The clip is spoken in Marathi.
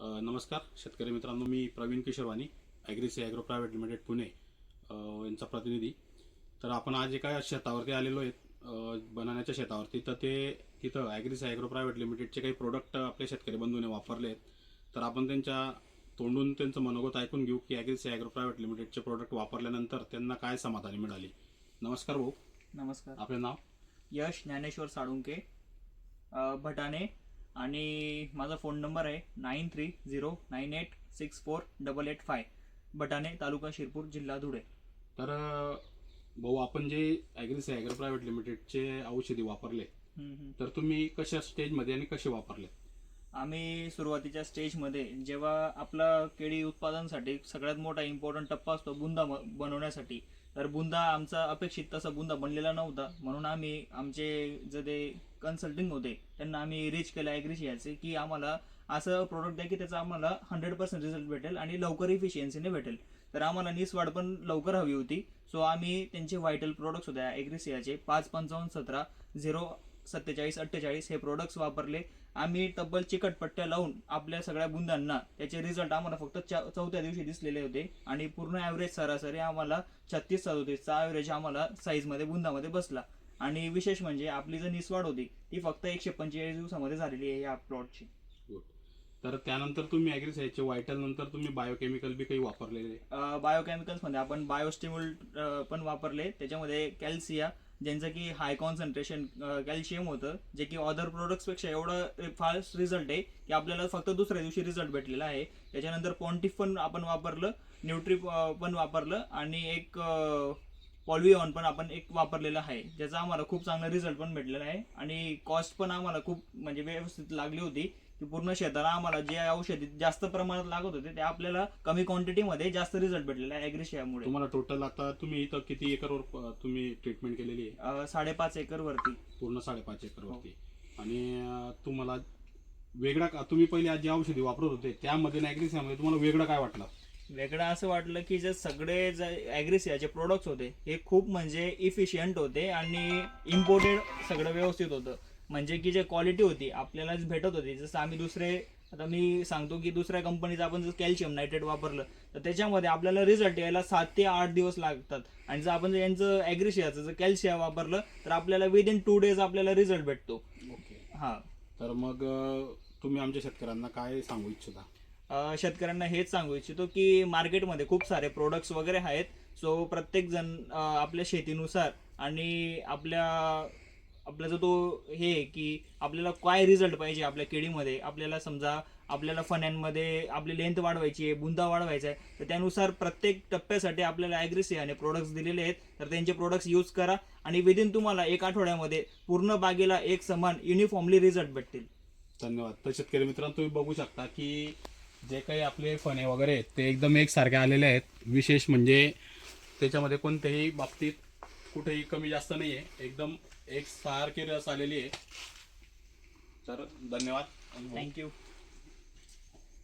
नमस्कार शेतकरी मित्रांनो मी Praveen Kishorwani Agrisi agro private limited Pune यांचा प्रतिनिधी. तर आपण आज एका शेतावरती आलेलो आहेत बनाण्याच्या शेतावरती. तर ते तिथं ॲग्रिसी ॲग्रो प्रायव्हेट लिमिटेडचे काही प्रोडक्ट आपल्या शेतकरी बंधूने वापरले आहेत. तर आपण त्यांच्या तोंडून त्यांचं मनोगत ऐकून घेऊ की ॲग्रिसी ॲग्रो प्रायव्हेट लिमिटेडचे प्रोडक्ट वापरल्यानंतर त्यांना काय समाधानी मिळाली. नमस्कार भाऊ. नमस्कार. आपले नाव? यश ज्ञानेश्वर साळुंके अ, भटाणे आणि माझा फोन नंबर आहे nine three zero nine eight six four double eight five Bhatane taluka Shirpur जिल्हा धुळे. तर भाऊ आपण जे ॲग्रिसी ॲग्रो प्रायव्हेट लिमिटेडचे औषधी वापरले. तर तुम्ही कशा स्टेजमध्ये आणि कसे वापरले? आम्ही सुरुवातीच्या स्टेजमध्ये जेव्हा आपला केळी उत्पादनासाठी सगळ्यात मोठा इम्पॉर्टंट टप्पा असतो बुंदा बनवण्यासाठी. तर बुंदा आमचा अपेक्षित तसा बुंदा बनलेला नव्हता. म्हणून आम्ही आमचे जे ते कन्सल्टिंग होते. त्यांना आम्ही रीच केलं ॲग्रिशियाचे की आम्हाला असं प्रोडक्ट द्या की त्याचा आम्हाला हंड्रेड पर्सेंट रिझल्ट भेटेल आणि लवकर इफिशियन्सीने भेटेल. तर आम्हाला निसवाड पण लवकर हवी होती. सो आम्ही त्यांचे व्हायटल प्रोडक्ट्स होत्या ॲग्रिसियाचे पाच पंचावन्न सतरा झिरो सत्तेचाळीस अठ्ठेचाळीस हे प्रोडक्ट्स वापरले. आम्ही तब्बल चिकटपट्ट्या लावून आपल्या सगळ्या बुंदांना त्याचे रिझल्ट आम्हाला फक्त चा- चौथ्या दिवशी दिसलेले होते आणि पूर्ण ॲव्हरेज सरासरी आम्हाला छत्तीस सदोतीसचा ॲव्हरेज आम्हाला साईजमध्ये बुंदामध्ये बसला. आणि विशेष म्हणजे आपली जी निसवाड होती ती फक्त एकशे पंचेचाळीस दिवसामध्ये झालेली आहे या प्लॉटची. तर त्यानंतर तुम्ही ॲग्रिसाईडचे व्हायटल नंतर तुम्ही बायोकेमिकल बी काही वापरलेले? बायोकेमिकल्समध्ये आपण बायोस्टिम्युल पण वापरले. त्याच्यामध्ये कॅल्सिया ज्यांचं की हाय कॉन्सन्ट्रेशन कॅल्शियम होतं जे की अदर प्रोडक्ट्सपेक्षा एवढं फास्ट रिझल्ट आहे की आपल्याला फक्त दुसऱ्या दिवशी रिझल्ट भेटलेला आहे. त्याच्यानंतर पॉन्टिफ पण आपण वापरलं न्यूट्री पण वापरलं आणि एक पॉल्विऑन पण आपण एक वापरलेलं आहे. ज्याचा आम्हाला खूप चांगला रिझल्ट पण भेटलेला आहे. आणि कॉस्ट पण आम्हाला खूप म्हणजे व्यवस्थित लागली होती. की पूर्ण शेताला आम्हाला जे औषधी जास्त प्रमाणात लागत होते ते आपल्याला कमी क्वांटिटीमध्ये जास्त रिझल्ट भेटलेला आहे ॲग्रिशियामुळे तुम्हाला टोटल आता तुम्ही इथं किती एकरवर तुम्ही ट्रीटमेंट केलेली आहे? अं, साडेपाच एकर वरती. पूर्ण साडेपाच एकरवरती आणि अं, तुम्हाला वेगळा का- तुम्ही पहिले आज जे औषधी वापरत होते त्यामध्ये आणि ॲग्रिसियामध्ये तुम्हाला वेगळं काय वाटलं? वेगळं असं वाटलं की जे सगळे जे ॲग्रिसियाचे प्रोडक्ट्स होते हे खूप म्हणजे इफिशियंट होते आणि इम्पोर्टेड सगळं व्यवस्थित होतं. म्हणजे की जे क्वालिटी होती आपल्याला जी भेटत होती. जसं आम्ही दुसरे आता मी सांगतो की दुसऱ्या कंपनीचं आपण जर कॅल्शियम नायट्रेट वापरलं तर त्याच्यामध्ये आपल्याला रिझल्ट यायला सात ते आठ दिवस लागतात. आणि जर आपण यांचं ॲग्रिशियाचं जर कॅल्शियम वापरलं तर आपल्याला विदिन टू डेज आपल्याला रिझल्ट भेटतो. ओके. हां. तर मग तुम्ही आमच्या शेतकऱ्यांना काय सांगू इच्छिता? शेतकऱ्यांना हेच सांगू इच्छितो की मार्केटमध्ये खूप सारे प्रोडक्ट्स वगैरे आहेत. सो प्रत्येक जण आपल्या शेतीनुसार आणि आपल्या आपला जो तो हे आहे की आपल्याला काय रिझल्ट पाहिजे आपल्या केळीमध्ये आपल्याला समजा आपल्याला फण्यांमध्ये आपली लेंथ वाढवायची आहे बुंदा वाढवायचा आहे तर त्यानुसार प्रत्येक टप्प्यासाठी आपल्याला आणि प्रोडक्ट्स दिलेले आहेत. तर त्यांचे प्रोडक्ट्स यूज करा आणि विदिन तुम्हाला एक आठवड्यामध्ये पूर्ण बागेला एक समान युनिफॉर्मली रिझल्ट भेटतील. धन्यवाद. तर शेतकरी मित्रांनो तुम्ही बघू शकता की जे काही आपले फणे वगैरे आहेत ते एकदम एकसारखे आलेले आहेत. विशेष म्हणजे त्याच्यामध्ये कोणत्याही बाबतीत कुठेही कमी जास्त नाही आहे एकदम एकसारखी रस आलेली आहे. तर धन्यवाद. थँक्यू